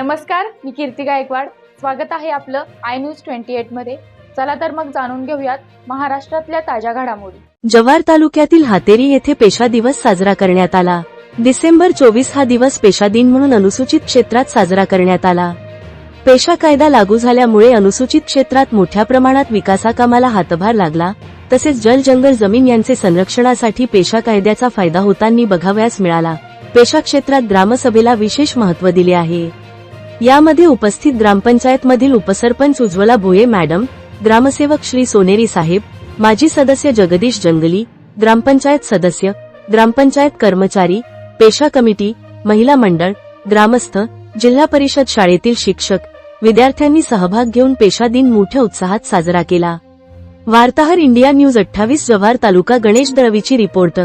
नमस्कार मी कीर्ती गायकवाड. स्वागत आहे आपलं आय न्यूज ट्वेंटी एटमध्ये. चला तर मग जाणून घेऊयात महाराष्ट्रातल्या ताज्या घडामोडी. जव्हार तालुक्यातील हातेरी येथे पेशा दिवस साजरा करण्यात आला. डिसेंबर चोवीस हा दिवस पेशा दिन म्हणून अनुसूचित क्षेत्रात साजरा करण्यात आला. पेशा कायदा लागू झाल्यामुळे अनुसूचित क्षेत्रात मोठ्या प्रमाणात विकासाकामाला हातभार लागला. तसेच जल जंगल जमीन यांचे संरक्षणासाठी पेशा कायद्याचा फायदा होताना बघावयास मिळाला. पेशा क्षेत्रात ग्रामसभेला विशेष महत्त्व दिले आहे. यामध्ये उपस्थित ग्रामपंचायत मधील उपसरपंच उज्ज्वला भोये मॅडम ग्रामसेवक श्री सोनेरी साहेब माजी सदस्य जगदीश जंगली ग्रामपंचायत सदस्य ग्रामपंचायत कर्मचारी पेशा कमिटी महिला मंडळ ग्रामस्थ जिल्हा परिषद शाळेतील शिक्षक विद्यार्थ्यांनी सहभाग घेऊन पेशा दिन मोठ्या उत्साहात साजरा केला. वार्ताहर इंडिया न्यूज अठ्ठावीस जव्हार तालुका गणेश दळवीची रिपोर्ट.